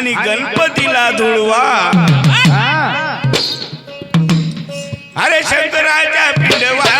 आणि गणपतीला धुळवा. अरे शंकराच्या पिंडवा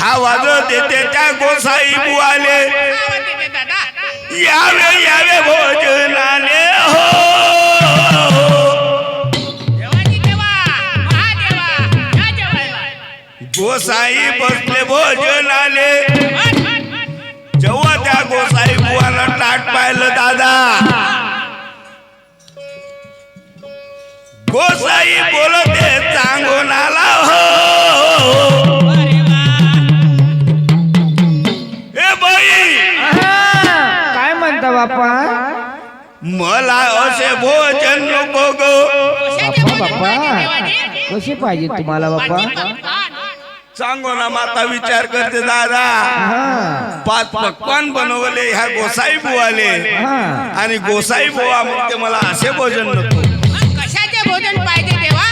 हा वाजत देते त्या गोसाई बुवाले. यावे यावे भोजनाले हो. गोसाई बसले भोजनाले. जेव्हा त्या गोसाई बुवाला टाट पाहिलं दादा. गोसाई बोलते चांगून आला हो. बाप्पा मला असे भोजन नको ग. बाप्पा बाप्पा कशी पाहिजे तुम्हाला बाप्पा सांगो ना माता विचार करते दादा. हा. पाच पक्वान बनवले ह्या गोसाई बुवाले. हा. आणि गोसाई बुवा म्हणते मला असे भोजन नको. कशाचे भोजन पाहिजे देवा?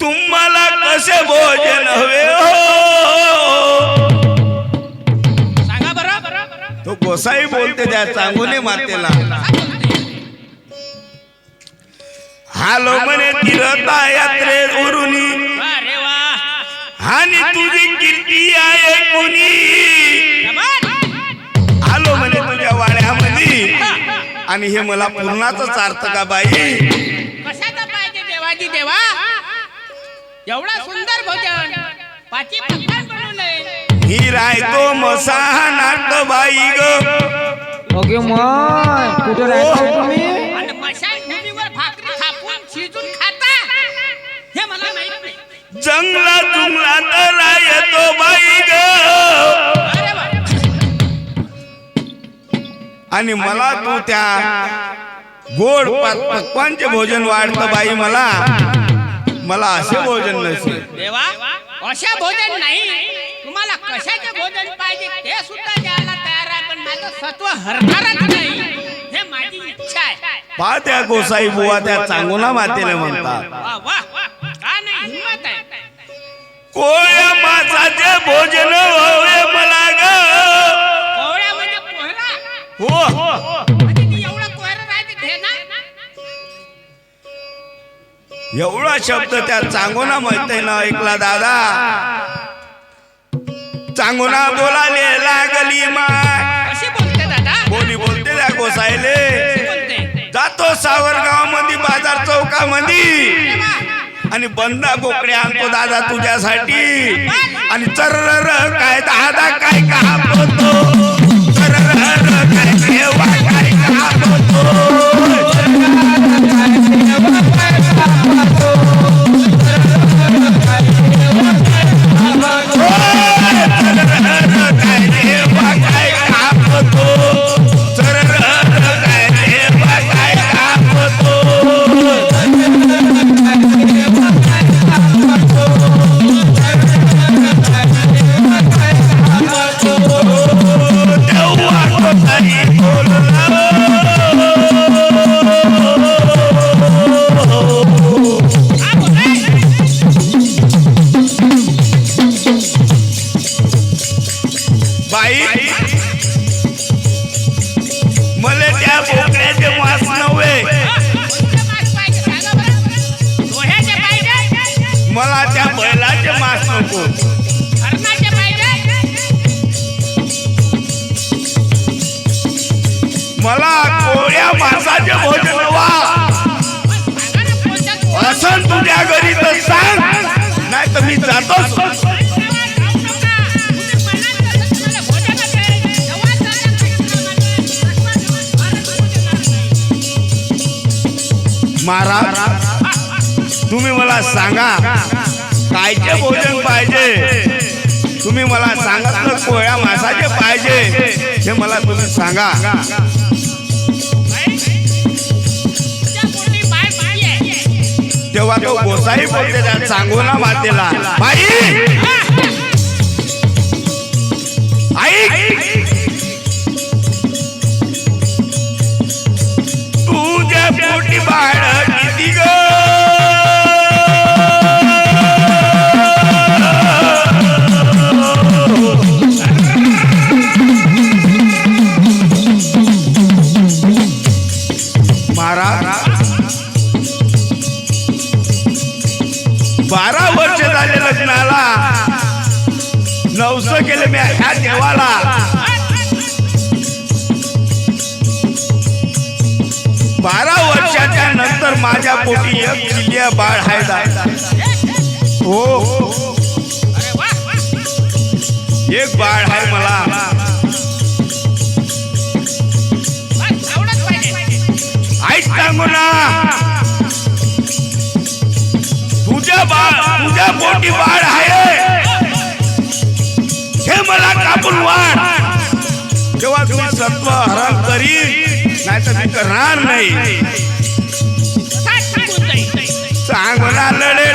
तुम्हाला कसे भोजन हवे हो? गोसाई बोलते त्या चांगुले मातेला. हालो म्हणे तीरता यात्रे उरुनी आणि तुझी कीर्ती आहे कोणी. आलो म्हणे तुझ्या वाड्यामध्ये. आणि हे मला पूर्णाच अर्थ का बाई कशाचा पाहिजे देवाजी देवा? एवढा सुंदर भोजन. पाची पक्वान बनवलंय ही रायतो मसाहा नाट बाई ग. ओके मग कुठे राहता तुम्ही? आणि मशाल भूमीवर भाकरी थापून शिजून खाता. हे मला माहीत नाही. जंगला जुंगलात रायतो बाई ग. आणि मला तू त्या गोड पाच पक्वानचे भोजन वाढतं बाई मला. मला असे भोजन नसेल देवा अशा भोजन नाही. तुम्हाला कशाचे भोजन पाहिजे ते सुद्धा द्यायला तयार आहे पण माझं सत्व हरणारच नाही. हे माझी इच्छा आहे. पा त्या गोसाई बुवा त्या चांगुना मातेला म्हणतात वा वा का नाही? हिंमत आहे. कोया मासाचे भोजन हवे मला ग. कोवळ्या म्हणजे कोहरा? हो म्हणजे ती एवढं कोहरं राहते ते ना एवढा शब्द त्या चांगोना माहिती ना ऐकला दादा? चांगोना बोलाले लागली माय. बोलते दादा? बोली बोलते त्या बोलते? जातो सावरगावमध्ये बाजार चौकामध्ये आणि बंदा बोकड्या आणतो दादा तुझ्यासाठी. आणि चर्र काय दादा काय कापतो चर्र नाही, महाराज तुम्ही मला सांगा कायचे भोजन पाहिजे? तुम्ही मला सांगितलं कोळ्या मासाचे पाहिजे? हे मला तुम्ही सांगा. तेव्हा तो गोसाई बोलते त्या ना मातेला बाई! आई! बारा वर्षाच्या नंतर माझ्या पोटी एक चिलिया बाळ आहे हो. एक बाळ आहे मला. बस एवढंच ऐक सांगू ना तुझ्या बाळ तुझ्या पोटी बाळ आहे. हे मला कापून वाढ. तेव्हा तुम्ही सत्व हरण करी नाही तर मी करणार नाही. सांगूना लढे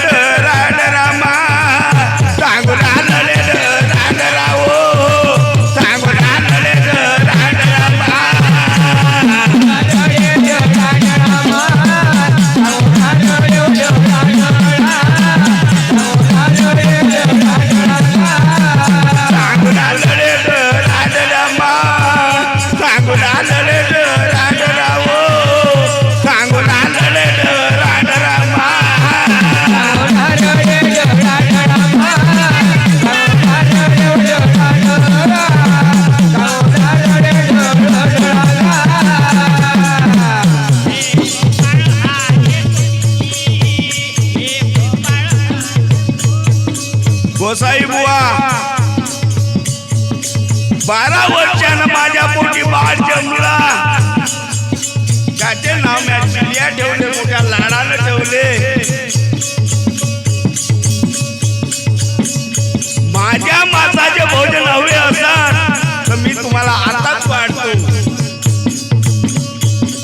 मला तुम्हाला आताच वाढतो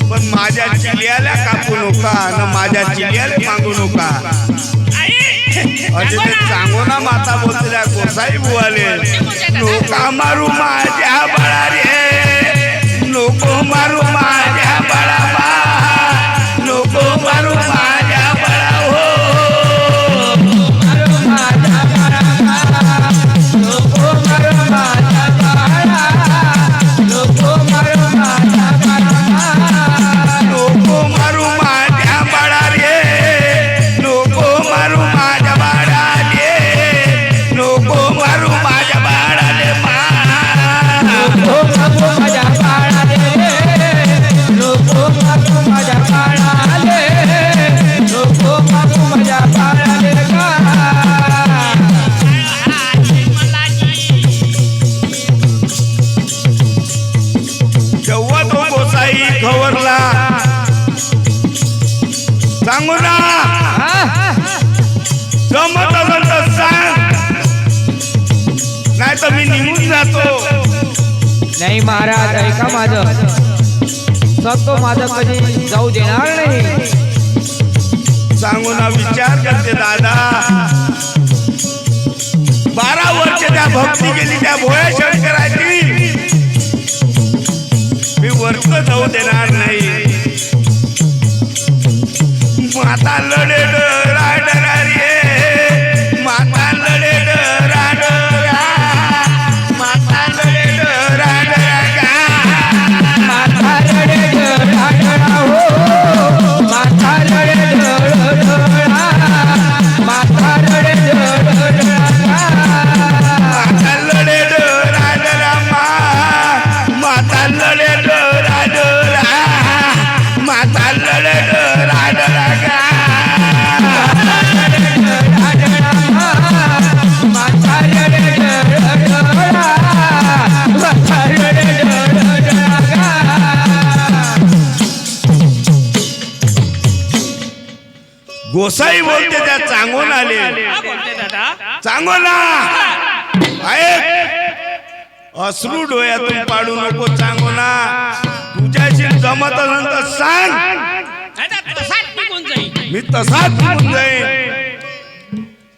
पण माझ्या चिलियाला कापू नका न माझ्या चिलियाला मागू नका. असे ते सांगोना माता बोलते गोसाई बुवाले नोका मारू माझ्या बाळा रे नको मारू माझ्या जातो. नाही महाराज ऐका माझं. सत्व माझं कधी जाऊ देणार नाही. सांगू ना विचार करते दादा. बारा वर्ष त्या भक्ती केली त्या भोळ्या शंकराची. मी वर्ष जाऊ देणार नाही. माता लढे. गोसाई बोलते त्या चांगून आले. ऐक अश्रू डोळ्यातून पाडू नको चांगोना तुझ्याशी जमत असेल तर सांग. मी तसाच निघून जाईन.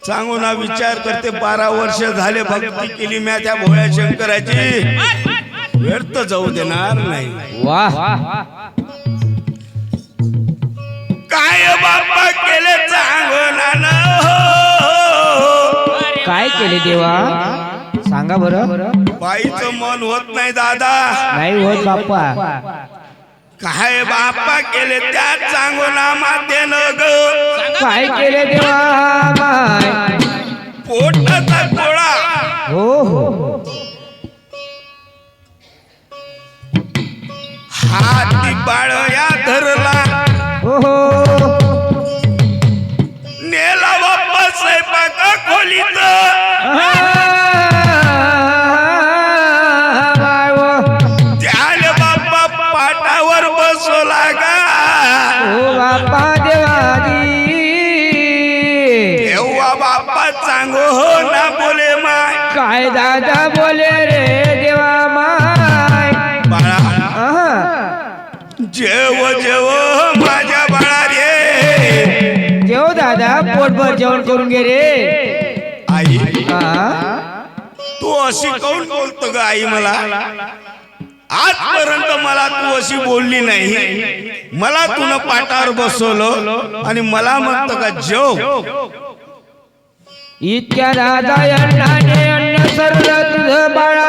चांगोना विचार करते बारा वर्ष झाले भक्ती केली म्या त्या भोळ्या शंकराची. व्यर्थ जाऊ देणार नाही. वाह. काय बाप्पा केले काय केले देवा? सांगा बरं. बाईचं मन होत नाही दादा. नाही होत बाप्पा. काय बाप्पा केले त्या चांगोना माते न ग? काय केले देवा? माय पोटाचा गोळा. हो हो. हाती बाळया धरला. हो हो. खोलीत त्याले बाप्पा पाटावर बसवला गा बाप्पा देवादी तेव्हा बाप्पा चांगो हो ना बोले माय. काय दादा बोले रे देवा माय. जेव जेव माझ्या बाळा रे. जेव दादा पोटभर जेवण करून घे रे. अशी काऊन बोलतो ग आई मला? आजपर्यंत मला तू अशी बोलली नाही. मला तुन पाटावर बसवलं आणि मला म्हणतो का जेव इतक्या दादा अण्णाने अन्न सरलं तुझं बाळा.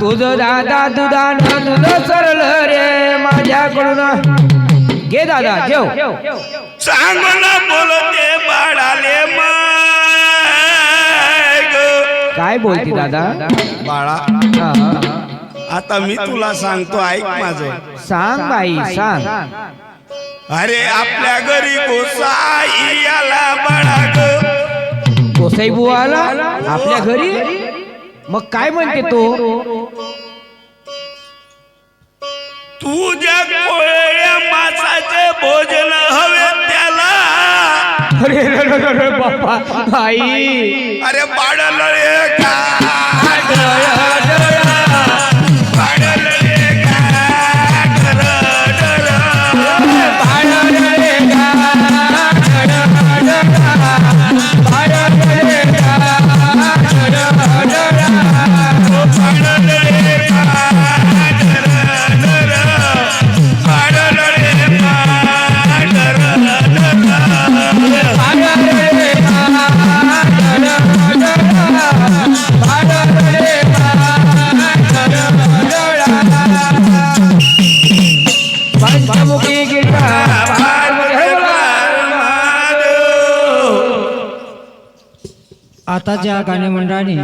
तुझं दादा दुधानं तुझं सरलं रे माझ्याकडून. घे दादा जेव चांगलं बोलते बाळाले ग. काय बोलते दादा? बाळा. आता मी तुला सांगतो ऐक माझं. सांग बाई सांग. अरे आपल्या घरी गोसाई आला बाळा ग. गोसाई बुवाला आपल्या घरी? मग काय म्हणते तो? तुझ्या कोळ्या मासाचे भोजन हवे अरे बाप्पा आई अरे बाळल रे કાને મંડાણી